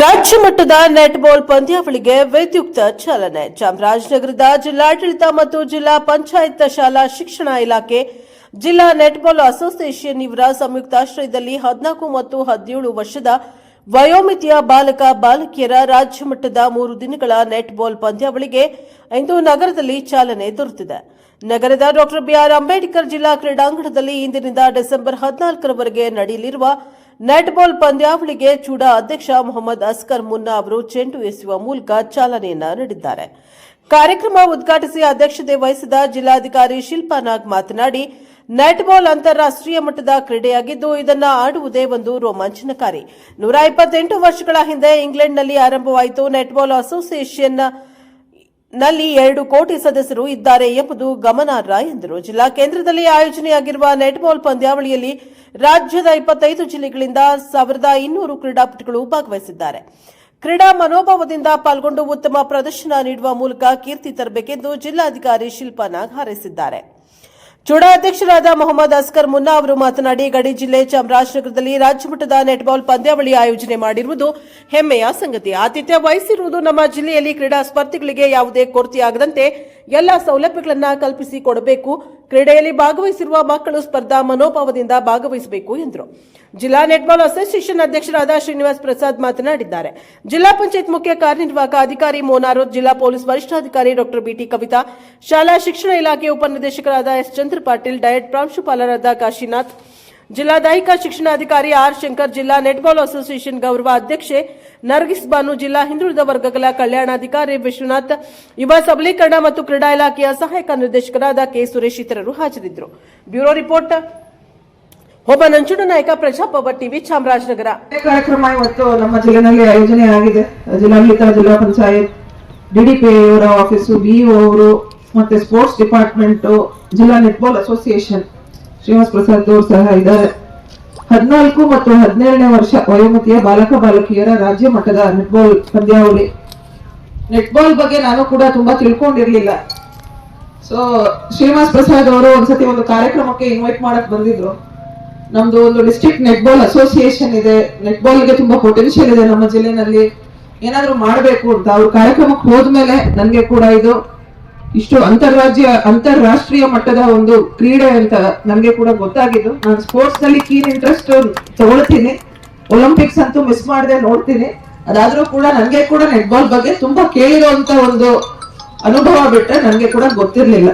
ರಾಜ್ಯ ಮಟ್ಟದ ನೆಟ್ಬಾಲ್ ಪಂದ್ಯಾವಳಿಗೆ ವಿದ್ಯುಕ್ತ ಚಾಲನೆ. ಚಾಮರಾಜನಗರದ ಜಿಲ್ಲಾಡಳಿತ ಮತ್ತು ಜಿಲ್ಲಾ ಪಂಚಾಯತ್ ಶಾಲಾ ಶಿಕ್ಷಣ ಇಲಾಖೆ, ಜಿಲ್ಲಾ ನೆಟ್ಬಾಲ್ ಅಸೋಸಿಯೇಷನ್ ಇವರ ಸಂಯುಕ್ತಾಶ್ರಯದಲ್ಲಿ ಹದಿನಾಲ್ಕು ಮತ್ತು ಹದಿನೇಳು ವರ್ಷದ ವಯೋಮಿತಿಯ ಬಾಲಕ, ಬಾಲಕಿಯರ ರಾಜ್ಯ ಮಟ್ಟದ ಮೂರು ದಿನಗಳ ನೆಟ್ಬಾಲ್ ಪಂದ್ಯಾವಳಿಗೆ ಇಂದು ನಗರದಲ್ಲಿ ಚಾಲನೆ ದೊರೆತಿದೆ. ನಗರದ ಡಾಕ್ಟರ್ ಬಿಆರ್ ಅಂಬೇಡ್ಕರ್ ಜಿಲ್ಲಾ ಕ್ರೀಡಾಂಗಣದಲ್ಲಿ ಇಂದಿನಿಂದ ಡಿಸೆಂಬರ್ ಹದಿನಾಲ್ಕರವರೆಗೆ ನಡೆಯಲಿರುವ ನೆಟ್ಬಾಲ್ ಪಂದ್ಯಾವಳಿಗೆ ಚೂಡಾ ಅಧ್ಯಕ್ಷ ಮೊಹಮ್ಮದ್ ಅಸ್ಕರ್ ಮುನ್ನಾ ಅವರು ಚೆಂಡು ಎಸೆಯುವ ಮೂಲಕ ಚಾಲನೆಯನ್ನ ನೀಡಿದ್ದಾರೆ. ಕಾರ್ಯಕ್ರಮ ಉದ್ಘಾಟಿಸಿ ಅಧ್ಯಕ್ಷತೆ ವಹಿಸಿದ ಜಿಲ್ಲಾಧಿಕಾರಿ ಶಿಲ್ಪಾ ನಾಗ್ ಮಾತನಾಡಿ, ನೆಟ್ಬಾಲ್ ಅಂತಾರಾಷ್ಟ್ರೀಯ ಮಟ್ಟದ ಕ್ರೀಡೆಯಾಗಿದ್ದು, ಇದನ್ನು ಆಡುವುದೇ ಒಂದು ರೋಮಾಂಚನಕಾರಿ. ನೂರ ಇಪ್ಪತ್ತೆಂಟು ವರ್ಷಗಳ ಹಿಂದೆ ಇಂಗ್ಲೆಂಡ್ನಲ್ಲಿ ಆರಂಭವಾಯಿತು ನೆಟ್ಬಾಲ್ ಅಸೋಸಿಯೇಷನ್ ನಲ್ಲಿ ಎರಡು ಕೋಟಿ ಸದಸ್ಯರು ಇದ್ದಾರೆ ಎಂಬುದು ಗಮನಾರ್ಹ ಎಂದರು. ಜಿಲ್ಲಾ ಕೇಂದ್ರದಲ್ಲಿ ಆಯೋಜನೆಯಾಗಿರುವ ನೆಟ್ಬಾಲ್ ಪಂದ್ಯಾವಳಿಯಲ್ಲಿ ರಾಜ್ಯದ ಇಪ್ಪತ್ತೈದು ಜಿಲ್ಲೆಗಳಿಂದ ಸಾವಿರದ ಇನ್ನೂರು ಕ್ರೀಡಾಪಟುಗಳು ಭಾಗವಹಿಸಿದ್ದಾರೆ. ಕ್ರೀಡಾ ಮನೋಭಾವದಿಂದ ಪಾಲ್ಗೊಂಡು ಉತ್ತಮ ಪ್ರದರ್ಶನ ನೀಡುವ ಮೂಲಕ ಕೀರ್ತಿ ತರಬೇಕೆಂದು ಜಿಲ್ಲಾಧಿಕಾರಿ ಶಿಲ್ಪಾ ನಾಗ್ ಹಾರೈಸಿದ್ದಾರೆ. ಚೂಡಾ ಅಧ್ಯಕ್ಷರಾದ ಮೊಹಮ್ಮದ್ ಅಸ್ಕರ್ ಮುನ್ನಾ ಅವರು ಮಾತನಾಡಿ, ಗಡಿ ಜಿಲ್ಲೆ ಚಾಮರಾಜನಗರದಲ್ಲಿ ರಾಜ್ಯಮಟ್ಟದ ನೆಟ್ಬಾಲ್ ಪಂದ್ಯಾವಳಿ ಆಯೋಜನೆ ಮಾಡಿರುವುದು ಹೆಮ್ಮೆಯ ಸಂಗತಿ. ಆತಿಥ್ಯ ವಹಿಸಿರುವುದು ನಮ್ಮ ಜಿಲ್ಲೆಯಲ್ಲಿ ಕ್ರೀಡಾ ಸ್ಪರ್ಧಿಗಳಿಗೆ ಯಾವುದೇ ಕೊರತೆಯಾಗದಂತೆ ಎಲ್ಲ ಸೌಲಭ್ಯಗಳನ್ನು ಕಲ್ಪಿಸಿ ಕೊಡಬೇಕು. ಕ್ರೀಡೆಯಲ್ಲಿ ಭಾಗವಹಿಸಿರುವ ಮಕ್ಕಳು ಸ್ಪರ್ಧಾ ಮನೋಭಾವದಿಂದ ಭಾಗವಹಿಸಬೇಕು ಎಂದರು. ಜಿಲ್ಲಾ ನೆಟ್ಬಾಲ್ ಅಸೋಸಿಯೇಷನ್ ಅಧ್ಯಕ್ಷರಾದ ಶ್ರೀನಿವಾಸ್ ಪ್ರಸಾದ್ ಮಾತನಾಡಿದ್ದಾರೆ. ಜಿಲ್ಲಾ ಪಂಚಾಯತ್ ಮುಖ್ಯ ಕಾರ್ಯನಿರ್ವಾಹಕ ಅಧಿಕಾರಿ ಮೋನಾರೋ ಜಿಲ್ಲಾ ಪೊಲೀಸ್ ವರಿಷ್ಠಾಧಿಕಾರಿ ಡಾಕ್ಟರ್ ಬಿಟಿ ಕವಿತಾ, ಶಾಲಾ ಶಿಕ್ಷಣ ಇಲಾಖೆ ಉಪನಿರ್ದೇಶಕರಾದ ಎಸ್ ಚಂದ್ರ ಪಾಟೀಲ್, ಡಯಟ್ ಪ್ರಾಂಶುಪಾಲರಾದ ಕಾಶಿನಾಥ್ ಜಿಲ್ಲಾ ದೈಹಿಕ ಶಿಕ್ಷಣಾಧಿಕಾರಿ ಆರ್ ಶಂಕರ್, ಜಿಲ್ಲಾ ನೆಟ್ಬಾಲ್ ಅಸೋಸಿಯೇಷನ್ ಗೌರವ ಅಧ್ಯಕ್ಷೆ ನರ್ಗಿಸ್ ಬಾನು, ಜಿಲ್ಲಾ ಹಿಂದುಳಿದ ವರ್ಗಗಳ ಕಲ್ಯಾಣಾಧಿಕಾರಿ ವಿಶ್ವನಾಥ್, ಯುವ ಸಬಲೀಕರಣ ಮತ್ತು ಕ್ರೀಡಾ ಇಲಾಖೆಯ ಸಹಾಯಕ ನಿರ್ದೇಶಕರಾದ ಕೆ ಸುರೇಶ್ ಇತರರು ಹಾಜರಿದ್ದರು. ಬ್ಯೂರೋ ರಿಪೋರ್ಟ್, ಒಬ್ಬ ನಂಜುಂಡ ನಾಯಕ ಪ್ರಜಾಪವ ಟಿವಿ, ಚಾಮರಾಜನಗರ. ಕಾರ್ಯಕ್ರಮ ಇವತ್ತು ನಮ್ಮ ಜಿಲ್ಲೆನಲ್ಲಿ ಆಯೋಜನೆ ಆಗಿದೆ. ಜಿಲ್ಲಾಡಳಿತ ಜಿಲ್ಲಾ ಪಂಚಾಯತ್ ಡಿಡಿಪಿ ಅವರ ಆಫೀಸು ಬಿಇಒ ಅವರು, ಮತ್ತೆ ಸ್ಪೋರ್ಟ್ಸ್ ಡಿಪಾರ್ಟ್ಮೆಂಟ್ ಜಿಲ್ಲಾ ನೆಟ್ಬಾಲ್ ಅಸೋಸಿಯೇಷನ್ ಶ್ರೀನಿವಾಸ್ ಪ್ರಸಾದ್ ಅವರು ಸಹ ಇದ್ದಾರೆ. ಹದಿನಾಲ್ಕು ಮತ್ತು ಹದಿನೇಳನೇ ವರ್ಷ ವಯೋಮತಿಯ ಬಾಲಕ ಬಾಲಕಿಯರ ರಾಜ್ಯ ಮಟ್ಟದ ನೆಟ್ಬಾಲ್ ಪಂದ್ಯಾವಳಿ ನೆಟ್ಬಾಲ್ ಬಗ್ಗೆ ನಾನು ಕೂಡ ತುಂಬಾ ತಿಳ್ಕೊಂಡಿರ್ಲಿಲ್ಲ. ಸೊ ಶ್ರೀನಿವಾಸ್ ಪ್ರಸಾದ್ ಅವರು ಒಂದ್ಸತಿ ಒಂದು ಕಾರ್ಯಕ್ರಮಕ್ಕೆ ಇನ್ವೈಟ್ ಮಾಡಕ್ ಬಂದಿದ್ರು. ನಮ್ದು ಒಂದು ಡಿಸ್ಟ್ರಿಕ್ಟ್ ನೆಟ್ಬಾಲ್ ಅಸೋಸಿಯೇಷನ್ ಇದೆ. ನೆಟ್ಬಾಲ್ಗೆ ತುಂಬಾ ಪೊಟೆನ್ಶಿಯಲ್ ಇದೆ ನಮ್ಮ ಜಿಲ್ಲೆನಲ್ಲಿ. ಏನಾದ್ರೂ ಮಾಡಬೇಕು ಅಂತ ಅವ್ರ ಕಾರ್ಯಕ್ರಮಕ್ಕೆ ಹೋದ್ಮೇಲೆ ನನ್ಗೆ ಕೂಡ ಇದು ಇಷ್ಟು ಅಂತಾರಾಜ್ಯ ಅಂತಾರಾಷ್ಟ್ರೀಯ ಮಟ್ಟದ ಒಂದು ಕ್ರೀಡೆ ಅಂತ ನನಗೆ ಕೂಡ ಗೊತ್ತಾಗಿದ್ದು. ನಾನು ಸ್ಪೋರ್ಟ್ಸ್ನಲ್ಲಿ ಕೀನ್ ಇಂಟ್ರೆಸ್ಟ್ ತಗೊಳ್ತೀನಿ. ಒಲಿಂಪಿಕ್ಸ್ ಅಂತೂ ಮಿಸ್ ಮಾಡದೆ ನೋಡ್ತೀನಿ. ಅದಾದ್ರೂ ಕೂಡ ನನಗೆ ಕೂಡ ನೆಟ್ಬಾಲ್ ಬಗ್ಗೆ ತುಂಬಾ ಕೇಳಿರುವಂತ ಒಂದು ಅನುಭವ ಬಿಟ್ರೆ ನನಗೆ ಕೂಡ ಗೊತ್ತಿರ್ಲಿಲ್ಲ.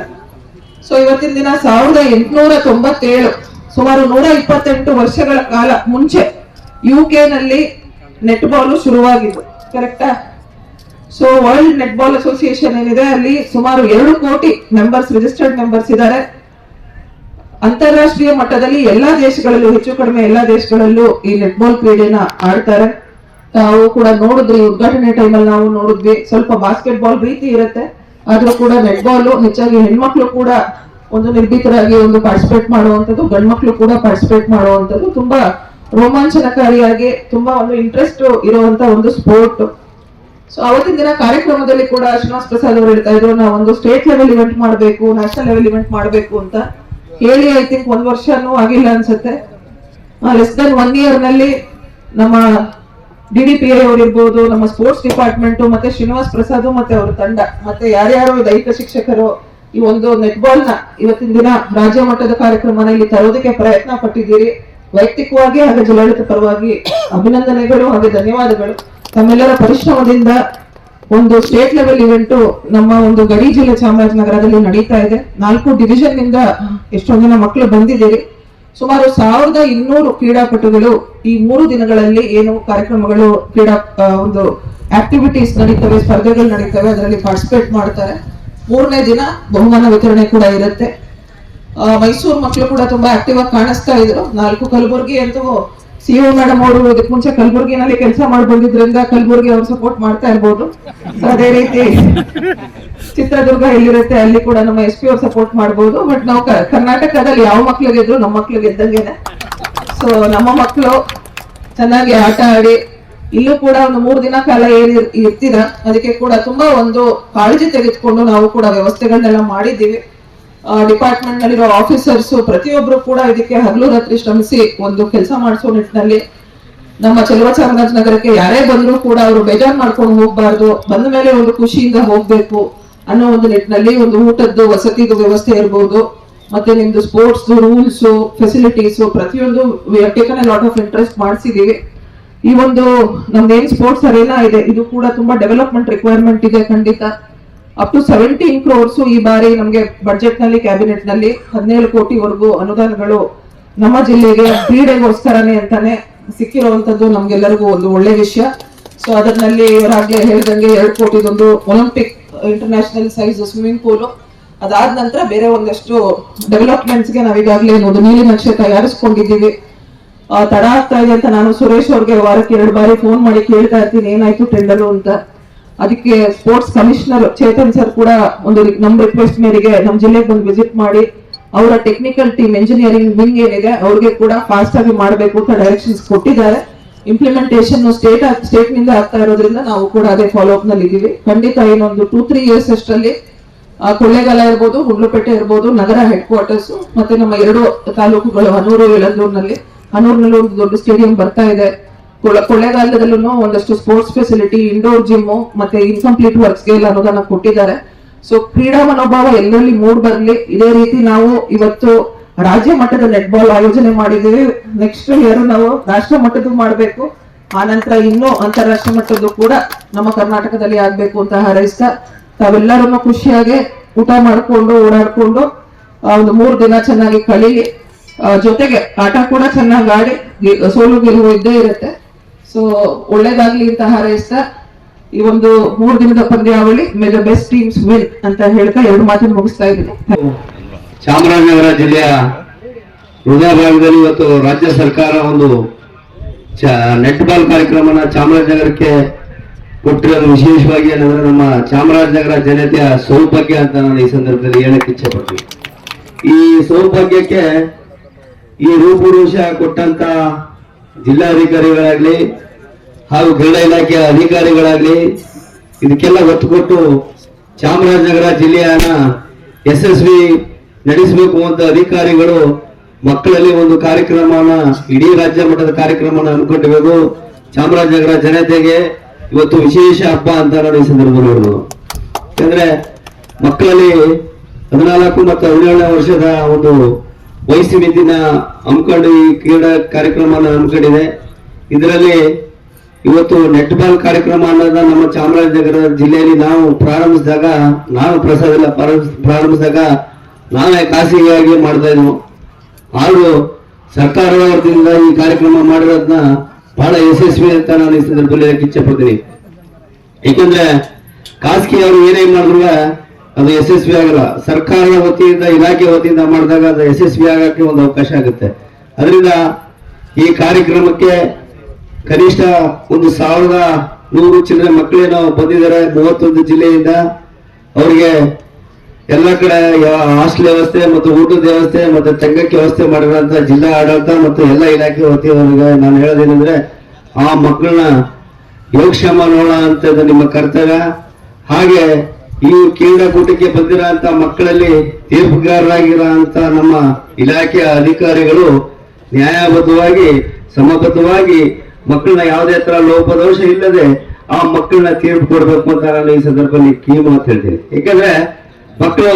ಸೊ ಇವತ್ತಿನ ದಿನ ಸಾವಿರದ ಎಂಟುನೂರ ತೊಂಬತ್ತೇಳು, ಸುಮಾರು ನೂರ ಇಪ್ಪತ್ತೆಂಟು ವರ್ಷಗಳ ಕಾಲ ಮುಂಚೆ ಯು ಕೆ ನಲ್ಲಿ ನೆಟ್ ಬಾಲ್ ಶುರುವಾಗಿದ್ದು ಕರೆಕ್ಟಾ ಸೊ ವರ್ಲ್ಡ್ ನೆಟ್ಬಾಲ್ ಅಸೋಸಿಯೇಷನ್ ಏನಿದೆ ಅಲ್ಲಿ ಸುಮಾರು ಎರಡು ಕೋಟಿ ಮೆಂಬರ್ಸ್ ರಿಜಿಸ್ಟರ್ಡ್ ಮೆಂಬರ್ಸ್ ಇದ್ದಾರೆ. ಅಂತಾರಾಷ್ಟ್ರೀಯ ಮಟ್ಟದಲ್ಲಿ ಎಲ್ಲಾ ದೇಶಗಳಲ್ಲೂ, ಹೆಚ್ಚು ಕಡಿಮೆ ಎಲ್ಲಾ ದೇಶಗಳಲ್ಲೂ ಈ ನೆಟ್ಬಾಲ್ ಕ್ರೀಡೆನ ಆಡ್ತಾರೆ. ನಾವು ಕೂಡ ನೋಡಿದ್ವಿ ಉದ್ಘಾಟನೆ ಟೈಮಲ್ಲಿ ನಾವು ನೋಡಿದ್ವಿ. ಸ್ವಲ್ಪ ಬಾಸ್ಕೆಟ್ ಬಾಲ್ ರೀತಿ ಇರುತ್ತೆ. ಆದ್ರೂ ಕೂಡ ನೆಟ್ಬಾಲ್ ಹೆಚ್ಚಾಗಿ ಹೆಣ್ಮಕ್ಳು ಕೂಡ ಒಂದು ನಿರ್ಭೀತರಾಗಿ ಒಂದು ಪಾರ್ಟಿಸಿಪೇಟ್ ಮಾಡುವಂತದ್ದು ಗಂಡ್ಮಕ್ಳು ಕೂಡ ಪಾರ್ಟಿಸಿಪೇಟ್ ಮಾಡುವಂಥದ್ದು ತುಂಬಾ ರೋಮಾಂಚನಕಾರಿಯಾಗಿ, ತುಂಬಾ ಒಂದು ಇಂಟ್ರೆಸ್ಟ್ ಇರುವಂತ ಒಂದು ಸ್ಪೋರ್ಟ್ ಸೊ ಅವತ್ತಿನ ದಿನ ಕಾರ್ಯಕ್ರಮದಲ್ಲಿ ಕೂಡ ಶ್ರೀನಿವಾಸ್ ಪ್ರಸಾದ್ ಅವರು ಹೇಳ್ತಾ ಇದ್ರು, ನಾವು ಒಂದು ಸ್ಟೇಟ್ ಲೆವೆಲ್ ಇವೆಂಟ್ ಮಾಡಬೇಕು ನ್ಯಾಷನಲ್ ಲೆವೆಲ್ ಇವೆಂಟ್ ಮಾಡಬೇಕು ಅಂತ ಹೇಳಿ ಐ ಥಿಂಕ್ ಒಂದ್ ವರ್ಷನೂ ಆಗಿಲ್ಲ ಅನ್ಸುತ್ತೆ. ಲೆಸ್ ದನ್ ಒನ್ ಇಯರ್ನಲ್ಲಿ ನಮ್ಮ ಡಿ ಡಿ ಪಿ ಅವರಿರ್ಬೋದು ನಮ್ಮ ಸ್ಪೋರ್ಟ್ಸ್ ಡಿಪಾರ್ಟ್ಮೆಂಟ್ ಮತ್ತೆ ಶ್ರೀನಿವಾಸ್ ಪ್ರಸಾದ್, ಮತ್ತೆ ಅವರ ತಂಡ, ಮತ್ತೆ ಯಾರ್ಯಾರು ದೈಹಿಕ ಶಿಕ್ಷಕರು ಈ ಒಂದು ನೆಟ್ಬಾಲ್ನ ಇವತ್ತಿನ ದಿನ ರಾಜ್ಯ ಮಟ್ಟದ ಕಾರ್ಯಕ್ರಮನ ಇಲ್ಲಿ ತರೋದಕ್ಕೆ ಪ್ರಯತ್ನ ಪಟ್ಟಿದ್ದೀರಿ. ವೈಯಕ್ತಿಕವಾಗಿ ಹಾಗೆ ಜಿಲ್ಲಾಡಳಿತ ಪರವಾಗಿ ಅಭಿನಂದನೆಗಳು, ಹಾಗೆ ಧನ್ಯವಾದಗಳು. ತಮ್ಮೆಲ್ಲರ ಪರಿಶ್ರಮದಿಂದ ಒಂದು ಸ್ಟೇಟ್ ಲೆವೆಲ್ ಇವೆಂಟ್ ನಮ್ಮ ಒಂದು ಗಡಿ ಜಿಲ್ಲೆ ಚಾಮರಾಜನಗರದಲ್ಲಿ ನಡೀತಾ ಇದೆ. ನಾಲ್ಕು ಡಿವಿಷನ್ನಿಂದ ಎಷ್ಟೊಂದು ಜನ ಮಕ್ಕಳು ಬಂದಿದ್ದೀರಿ. ಸುಮಾರು ಸಾವಿರದ ಇನ್ನೂರು ಕ್ರೀಡಾಪಟುಗಳು ಈ ಮೂರು ದಿನಗಳಲ್ಲಿ ಏನು ಕಾರ್ಯಕ್ರಮಗಳು ಕ್ರೀಡಾ ಒಂದು ಆಕ್ಟಿವಿಟೀಸ್ ನಡೀತವೆ, ಸ್ಪರ್ಧೆಗಳು ನಡೀತವೆ, ಅದರಲ್ಲಿ ಪಾರ್ಟಿಸಿಪೇಟ್ ಮಾಡ್ತಾರೆ. ಮೂರನೇ ದಿನ ಬಹುಮಾನ ವಿತರಣೆ ಕೂಡ ಇರುತ್ತೆ. ಮೈಸೂರು ಮಕ್ಕಳು ಕೂಡ ತುಂಬಾ ಆಕ್ಟಿವ್ ಆಗಿ ಕಾಣಿಸ್ತಾ ಇದ್ರು. ನಾಲ್ಕು ಕಲಬುರಗಿ ಅಂತೂ ಸಿಒ ಮೇಡಮ್ ಅವರು ಅದಕ್ಕೆ ಮುಂಚೆ ಕಲಬುರಗಿನಲ್ಲಿ ಕೆಲಸ ಮಾಡಿ ಬಂದಿದ್ರಿಂದ ಕಲಬುರಗಿ ಅವ್ರು ಸಪೋರ್ಟ್ ಮಾಡ್ತಾ ಇರ್ಬೋದು. ಅದೇ ರೀತಿ ಚಿತ್ರದುರ್ಗ ಎಲ್ಲಿರುತ್ತೆ ಅಲ್ಲಿ ಕೂಡ ನಮ್ಮ ಎಸ್ ಪಿ ಅವ್ರು ಸಪೋರ್ಟ್ ಮಾಡ್ಬೋದು. ಬಟ್ ನಾವು ಕರ್ನಾಟಕದಲ್ಲಿ ಯಾವ ಮಕ್ಳಿಗೆ ಇದ್ರು ನಮ್ಮ ಮಕ್ಳಿಗೆ ಗೆದ್ದಂಗೆನೆ ಸೊ ನಮ್ಮ ಮಕ್ಕಳು ಚೆನ್ನಾಗಿ ಆಟ ಆಡಿ ಇಲ್ಲೂ ಕೂಡ ಒಂದು ಮೂರು ದಿನ ಕಾಲ ಏನ್ ಇರ್- ಇರ್ತೀರ, ಅದಕ್ಕೆ ಕೂಡ ತುಂಬಾ ಒಂದು ಕಾಳಜಿ ತೆಗೆದುಕೊಂಡು ನಾವು ಕೂಡ ವ್ಯವಸ್ಥೆಗಳನ್ನೆಲ್ಲ ಮಾಡಿದ್ದೀವಿ. ಡಿಪಾರ್ಟ್ಮೆಂಟ್ ನಲ್ಲಿರೋ ಆಫೀಸರ್ಸ್ ಪ್ರತಿಯೊಬ್ರು ಕೂಡ ಇದಕ್ಕೆ ಹಗಲು ರಾತ್ರಿ ಶ್ರಮಿಸಿ ಒಂದು ಕೆಲಸ ಮಾಡಿಸೋ ನಿಟ್ಟಿನಲ್ಲಿ ನಮ್ಮ ನಗರಕ್ಕೆ ಯಾರೇ ಬಂದ್ರು ಕೂಡ ಅವರು ಬೇಜಾರು ಮಾಡ್ಕೊಂಡು ಹೋಗ್ಬಾರ್ದು. ಬಂದ ಮೇಲೆ ಒಂದು ಖುಷಿಯಿಂದ ಹೋಗ್ಬೇಕು ಅನ್ನೋ ಒಂದು ನಿಟ್ಟಿನಲ್ಲಿ ಒಂದು ಊಟದ್ದು, ವಸತಿದು ವ್ಯವಸ್ಥೆ ಇರ್ಬೋದು. ಮತ್ತೆ ನಿಮ್ದು ಸ್ಪೋರ್ಟ್ಸ್ ರೂಲ್ಸ್ ಫೆಸಿಲಿಟೀಸ್ ಪ್ರತಿಯೊಂದು ಲಾಟ್ ಆಫ್ ಇಂಟ್ರೆಸ್ಟ್ ಮಾಡಿಸಿದೀವಿ. ಈ ಒಂದು ನಮ್ದೇನ್ ಸ್ಪೋರ್ಟ್ಸ್ ಅರೇನಾ ಇದೆ, ಇದು ಕೂಡ ತುಂಬಾ ಡೆವಲಪ್ಮೆಂಟ್ ರಿಕ್ವೈರ್ಮೆಂಟ್ ಇದೆ ಖಂಡಿತ. ಅಪ್ ಟು ಸೆವೆಂಟೀನ್ ಕ್ರೋರ್ಸ್ ಈ ಬಾರಿ ನಮಗೆ ಬಜೆಟ್ನಲ್ಲಿ ಕ್ಯಾಬಿನೆಟ್ನಲ್ಲಿ ಹದಿನೇಳು ಕೋಟಿವರೆಗೂ ಅನುದಾನಗಳು ನಮ್ಮ ಜಿಲ್ಲೆಗೆ ಕ್ರೀಡೆಗೋಸ್ಕರನೇ ಅಂತಾನೆ ಸಿಕ್ಕಿರುವಂತದ್ದು ನಮ್ಗೆಲ್ಲರಿಗೂ ಒಂದು ಒಳ್ಳೆ ವಿಷಯ. ಸೊ ಅದರಲ್ಲಿ ಇವರಾಗ್ಲೇ ಹೇಳಿದಂಗೆ ಎರಡು ಕೋಟಿದೊಂದು Olympic international size swimming pool ಅದಾದ ನಂತರ ಬೇರೆ ಒಂದಷ್ಟು ಡೆವಲಪ್ಮೆಂಟ್ಸ್ಗೆ ನಾವೀಗಾಗಲೇ ಒಂದು ನೀಲಿ ನಕ್ಷೆ ತಯಾರಿಸ್ಕೊಂಡಿದ್ದೀವಿ. ತಡ ಆಗ್ತಾ ಇದೆ ಅಂತ ನಾನು ಸುರೇಶ್ ಅವ್ರಿಗೆ ವಾರಕ್ಕೆ ಎರಡು ಬಾರಿ ಫೋನ್ ಮಾಡಿ ಕೇಳ್ತಾ ಇರ್ತೀನಿ, ಏನಾಯ್ತು ಟೆಂಡರ್ ಅಂತ. ಅದಕ್ಕೆ ಸ್ಪೋರ್ಟ್ಸ್ ಕಮಿಷನರ್ ಚೇತನ್ ಸರ್ ಕೂಡ ಒಂದು ನಮ್ಮ ನಮ್ ರಿಕ್ವೆಸ್ಟ್ ಮೇರೆಗೆ ನಮ್ ಜಿಲ್ಲೆಗೆ ಬಂದು ವಿಸಿಟ್ ಮಾಡಿ ಅವರ ಟೆಕ್ನಿಕಲ್ ಟೀಮ್ ಇಂಜಿನಿಯರಿಂಗ್ ವಿಂಗ್ ಏನಿದೆ ಅವ್ರಿಗೆ ಕೂಡ ಫಾಸ್ಟ್ ಆಗಿ ಮಾಡಬೇಕು ಅಂತ ಡೈರೆಕ್ಷನ್ಸ್ ಕೊಟ್ಟಿದ್ದಾರೆ. ಇಂಪ್ಲಿಮೆಂಟೇಷನ್ ಸ್ಟೇಟ್ ಸ್ಟೇಟ್ನಿಂದ ಆಗ್ತಾ ಇರೋದ್ರಿಂದ ನಾವು ಕೂಡ ಅದೇ ಫಾಲೋ ಅಪ್ನಲ್ಲಿ ಇದೀವಿ ಖಂಡಿತ ಏನೊಂದು ಟೂ ತ್ರೀ ಇಯರ್ಸ್ ಅಷ್ಟರಲ್ಲಿ ಕೊಳ್ಳೇಗಾಲ ಇರ್ಬೋದು, ಹುಡ್ಲುಪೇಟೆ ಇರ್ಬೋದು, ನಗರ ಹೆಡ್ ಕ್ವಾರ್ಟರ್ಸ್ ಮತ್ತೆ ನಮ್ಮ ಎರಡು ತಾಲೂಕುಗಳು, ಹನೂರು ಯಳಂದೂರಿನಲ್ಲಿ ಹನೂರಿನಲ್ಲಿ ಒಂದು ದೊಡ್ಡ ಸ್ಟೇಡಿಯಂ ಬರ್ತಾ ಇದೆ. ಕೊಳ್ಳೇಗಾಲದಲ್ಲೂ ಒಂದಷ್ಟು ಸ್ಪೋರ್ಟ್ಸ್ ಫೆಸಿಲಿಟಿ ಇಂಡೋರ್ ಜಿಮ್ ಮತ್ತೆ ಇನ್ಕಂಪ್ಲೀಟ್ ವರ್ಕ್ಸ್ಗೆ ಎಲ್ಲ ಅನುದಾನ ಕೊಟ್ಟಿದ್ದಾರೆ. ಸೊ ಕ್ರೀಡಾ ಮನೋಭಾವ ಎಲ್ಲರಲ್ಲಿ ಮೂಡ್ ಬರಲಿ, ಇದೇ ರೀತಿ ನಾವು ಇವತ್ತು ರಾಜ್ಯ ಮಟ್ಟದ ನೆಟ್ ಬಾಲ್ ಆಯೋಜನೆ ಮಾಡಿದೀವಿ ನೆಕ್ಸ್ಟ್ ಇಯರ್ ನಾವು ರಾಷ್ಟ್ರ ಮಟ್ಟದ್ದು ಮಾಡಬೇಕು. ಆ ನಂತರ ಇನ್ನೂ ಅಂತಾರಾಷ್ಟ್ರೀಯ ಮಟ್ಟದ್ದು ಕೂಡ ನಮ್ಮ ಕರ್ನಾಟಕದಲ್ಲಿ ಆಗ್ಬೇಕು ಅಂತ ಹಾರೈಸ್ತಾ ತಾವೆಲ್ಲರನ್ನೂ ಖುಷಿಯಾಗಿ ಊಟ ಮಾಡ್ಕೊಂಡು, ಓಡಾಡ್ಕೊಂಡು ಒಂದು ಮೂರು ದಿನ ಚೆನ್ನಾಗಿ ಕಳೀಲಿ. ಜೊತೆಗೆ ಆಟ ಕೂಡ ಚೆನ್ನಾಗಿ ಆಡಿ ಸೋಲು ಗೆಲುವು ಇದ್ದೇ ಇರುತ್ತೆ. ಸೊ ಒಳ್ಳೇದಾಗ್ಲಿ ಅಂತ ಹಾರೈಸ್ತಾ ಈ ಒಂದು ಮೂರು ದಿನದ ಪಂದ್ಯಾವಳಿ may the best teams win ಅಂತ ಹೇಳ್ತಾ ಎರಡು ಮಾತನ್ನು ಮುಗಿಸ್ತಾ ಇದ್ದೀನಿ. ಚಾಮರಾಜನಗರ ಜಿಲ್ಲೆಯ ಹೃದಯ ಭಾಗದಲ್ಲಿ ಇವತ್ತು ರಾಜ್ಯ ಸರ್ಕಾರ ಒಂದು ನೆಟ್ಬಾಲ್ ನೆಟ್ ಬಾಲ್ ಕಾರ್ಯಕ್ರಮನ ಚಾಮರಾಜನಗರಕ್ಕೆ ಕೊಟ್ಟಿರೋದು ವಿಶೇಷವಾಗಿ ಏನಂದ್ರೆ ನಮ್ಮ ಚಾಮರಾಜನಗರ ಜನತೆಯ ಸೌಭಾಗ್ಯ ಅಂತ ನಾನು ಈ ಸಂದರ್ಭದಲ್ಲಿ ಹೇಳಕ್ಕೆ ಇಚ್ಛೆ ಪಡ್ತೀನಿ ಈ ಸೌಭಾಗ್ಯಕ್ಕೆ ಈ ರೂಪುರುಷ ಕೊಟ್ಟಂತ ಜಿಲ್ಲಾಧಿಕಾರಿಗಳಾಗ್ಲಿ ಹಾಗೂ ಕ್ರೀಡಾ ಇಲಾಖೆಯ ಅಧಿಕಾರಿಗಳಾಗ್ಲಿ ಇದಕ್ಕೆಲ್ಲ ಒತ್ತು ಕೊಟ್ಟು ಚಾಮರಾಜನಗರ ಜಿಲ್ಲೆಯನ್ನ ಯಶಸ್ವಿ ನಡೆಸಬೇಕು ಅಂತ ಅಧಿಕಾರಿಗಳು ಮಕ್ಕಳಲ್ಲಿ ಒಂದು ಕಾರ್ಯಕ್ರಮನ, ಇಡೀ ರಾಜ್ಯ ಮಟ್ಟದ ಕಾರ್ಯಕ್ರಮನ ಅನ್ಕೊಂಡಿರೋದು ಚಾಮರಾಜನಗರ ಜನತೆಗೆ ಇವತ್ತು ವಿಶೇಷ ಹಬ್ಬ ಅಂತ ನಾನು ಈ ಸಂದರ್ಭದಲ್ಲಿ ಯಾಕಂದ್ರೆ ಮಕ್ಕಳಲ್ಲಿ ಹದಿನಾಲ್ಕು ಮತ್ತು ಹದಿನೇಳನೇ ವರ್ಷದ ಒಂದು ಮಿತಿನ ಹಮ್ಮಿಕೊಂಡು ಈ ಕ್ರೀಡಾ ಕಾರ್ಯಕ್ರಮನ ಹಮ್ಮಿಕೊಂಡಿದೆ. ಇದರಲ್ಲಿ ಇವತ್ತು ನೆಟ್ಬಾಲ್ ಕಾರ್ಯಕ್ರಮ ಅನ್ನೋದನ್ನ ನಮ್ಮ ಚಾಮರಾಜನಗರ ಜಿಲ್ಲೆಯಲ್ಲಿ ನಾವು ಪ್ರಾರಂಭಿಸಿದಾಗ, ನಾನು ಪ್ರಸಾದ ಪ್ರಾರಂಭಿಸ್- ಪ್ರಾರಂಭಿಸಿದಾಗ ನಾವೇ ಖಾಸಗಿಯಾಗಿ ಮಾಡ್ತಾ ಇದ್ವು. ಹಾಗೂ ಸರ್ಕಾರದ ಈ ಕಾರ್ಯಕ್ರಮ ಮಾಡಿರೋದನ್ನ ಬಹಳ ಯಶಸ್ವಿ ಅಂತ ನಾನು ಈ ಸಂದರ್ಭದಲ್ಲಿ ಇಚ್ಛೆ ಪಡ್ತೀನಿ. ಏಕೆಂದ್ರೆ ಖಾಸಗಿ ಅವರು ಏನೇ ಮಾಡಿದ್ರು ಅದು ಯಶಸ್ವಿ ಆಗಲ್ಲ. ಸರ್ಕಾರದ ವತಿಯಿಂದ, ಇಲಾಖೆ ವತಿಯಿಂದ ಮಾಡಿದಾಗ ಅದು ಯಶಸ್ವಿ ಆಗಕ್ಕೆ ಒಂದು ಅವಕಾಶ ಆಗುತ್ತೆ. ಅದರಿಂದ ಈ ಕಾರ್ಯಕ್ರಮಕ್ಕೆ ಕನಿಷ್ಠ ಒಂದು ಸಾವಿರದ ನೂರು ಚಿಲ್ಲರೆ ಮಕ್ಕಳೇನೋ ಬಂದಿದ್ದಾರೆ ಮೂವತ್ತೊಂದು ಜಿಲ್ಲೆಯಿಂದ. ಅವರಿಗೆ ಎಲ್ಲ ಕಡೆ ಹಾಸ್ಟೆಲ್ ವ್ಯವಸ್ಥೆ ಮತ್ತು ಊಟದ ವ್ಯವಸ್ಥೆ ಮತ್ತು ತಂಗಕ್ಕೆ ವ್ಯವಸ್ಥೆ ಮಾಡಿರೋಂಥ ಜಿಲ್ಲಾ ಆಡಳಿತ ಮತ್ತು ಎಲ್ಲ ಇಲಾಖೆ ವತಿಯವರಿಗೆ ನಾನು ಹೇಳೋದೇನೆಂದ್ರೆ, ಆ ಮಕ್ಕಳನ್ನ ಯೋಗಕ್ಷೇಮ ನೋಡೋಣ ಅಂತ ನಿಮ್ಮ ಕರ್ತವ್ಯ. ಹಾಗೆ ಈ ಕ್ರೀಡಾಕೂಟಕ್ಕೆ ಬಂದಿರೋಂಥ ಮಕ್ಕಳಲ್ಲಿ ತೀರ್ಪುಗಾರರಾಗಿರೋಂಥ ನಮ್ಮ ಇಲಾಖೆಯ ಅಧಿಕಾರಿಗಳು ನ್ಯಾಯಬದ್ಧವಾಗಿ, ಸಮಬದ್ಧವಾಗಿ ಮಕ್ಕಳನ್ನ ಯಾವುದೇ ತರ ಲೋಪದೋಷ ಇಲ್ಲದೆ ಆ ಮಕ್ಕಳನ್ನ ತೀರ್ಪು ಕೊಡ್ಬೇಕು ಅಂತ ನಾನು ಈ ಸಂದರ್ಭದಲ್ಲಿ ಕೀ ಅಂತ ಹೇಳ್ತೀನಿ. ಯಾಕಂದ್ರೆ ಮಕ್ಕಳು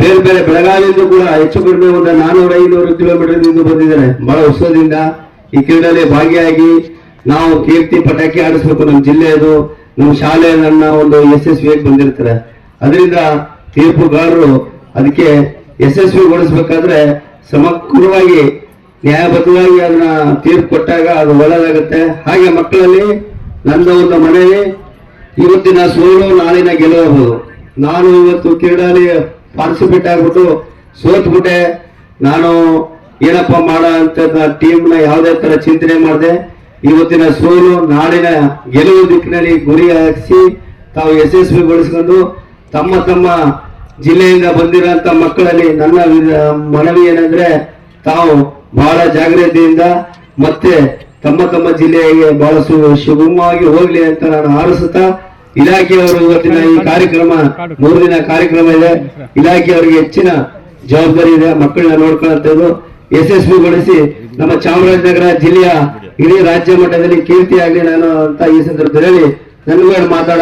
ಬೇರೆ ಬೇರೆ ಬೆಳಗಾವಿಯಿಂದ ಕೂಡ ಹೆಚ್ಚು ಕಡಿಮೆ ಒಂದು ನಾನೂರ ಐನೂರು ಕಿಲೋಮೀಟರ್ ಬಂದಿದ್ದಾರೆ. ಬಹಳ ಉತ್ಸವದಿಂದ ಈ ಕ್ರೀಡೆಯಲ್ಲಿ ಭಾಗಿಯಾಗಿ ನಾವು ಕೀರ್ತಿ ಪಟಾಕಿ ಆಡಿಸ್ಬೇಕು ನಮ್ಮ ಜಿಲ್ಲೆಯದು. ನಮ್ಮ ಶಾಲೆ ನನ್ನ ಒಂದು ಯಶಸ್ವಿಯಾಗಿ ಬಂದಿರ್ತಾರೆ. ಅದರಿಂದ ತೀರ್ಪುಗಾರರು ಅದಕ್ಕೆ ಯಶಸ್ವಿಗೊಳಿಸ್ಬೇಕಾದ್ರೆ ಸಮಗ್ರವಾಗಿ ನ್ಯಾಯಬದ್ಧವಾಗಿ ಅದನ್ನ ತೀರ್ಪು ಕೊಟ್ಟಾಗ ಅದು ಒಳ್ಳೆಯದಾಗುತ್ತೆ ಹಾಗೆ ಮಕ್ಕಳಲ್ಲಿ ನನ್ನ ಒಂದು ಮನೆಯಲ್ಲಿ ಇವತ್ತಿನ ಸೋಲು, ನಾಳಿನ ಗೆಲುವಬಹುದು ನಾನು ಇವತ್ತು ಕ್ರೀಡಾಲಿ ಪಾರ್ಟಿಸಿಪೇಟ್ ಆಗ್ಬಿಟ್ಟು ಸೋತ್ಬಿಟ್ಟೆ. ನಾನು ಏನಪ್ಪ ಮಾಡ ಅಂತ ಟೀಮ್ನ ಯಾವುದೇ ತರ ಚಿಂತನೆ ಮಾಡಿದೆ. ಇವತ್ತಿನ ಸೋಲು ನಾಡಿನ ಗೆಲುವು ದಿಕ್ಕಿನಲ್ಲಿ ಗುರಿ ಹಾಕಿಸಿ ತಾವು ಯಶಸ್ವಿಗೊಳಿಸಿಕೊಂಡು ತಮ್ಮ ತಮ್ಮ ಜಿಲ್ಲೆಯಿಂದ ಬಂದಿರೋಂಥ ಮಕ್ಕಳಲ್ಲಿ ನನ್ನ ಮನವಿ ಏನಂದ್ರೆ ತಾವು ಬಹಳ ಜಾಗ್ರತೆಯಿಂದ ಮತ್ತೆ ತಮ್ಮ ತಮ್ಮ ಜಿಲ್ಲೆಗೆ ಬಹಳ ಸು- ಸುಗಮವಾಗಿ ಹೋಗ್ಲಿ ಅಂತ ನಾನು ಆರಿಸುತ್ತಾ ಇಲಾಖೆಯವರು ಇವತ್ತಿನ ಈ ಕಾರ್ಯಕ್ರಮ ಮೂರು ದಿನ ಕಾರ್ಯಕ್ರಮ ಇದೆ. ಇಲಾಖೆಯವರಿಗೆ ಹೆಚ್ಚಿನ ಜವಾಬ್ದಾರಿ ಇದೆ. ಮಕ್ಕಳನ್ನ ನೋಡ್ಕೊಳ್ಳುವಂಥದ್ದು ಯಶಸ್ವಿಗೊಳಿಸಿ ನಮ್ಮ ಚಾಮರಾಜನಗರ ಜಿಲ್ಲೆಯ ಇಡೀ ರಾಜ್ಯ ಮಟ್ಟದಲ್ಲಿ ಕೀರ್ತಿ ಆಗಲಿ ನಾನು ಅಂತ ಈ ಸಂದರ್ಭದಲ್ಲಿ ನನಗೂ ಮಾತಾಡ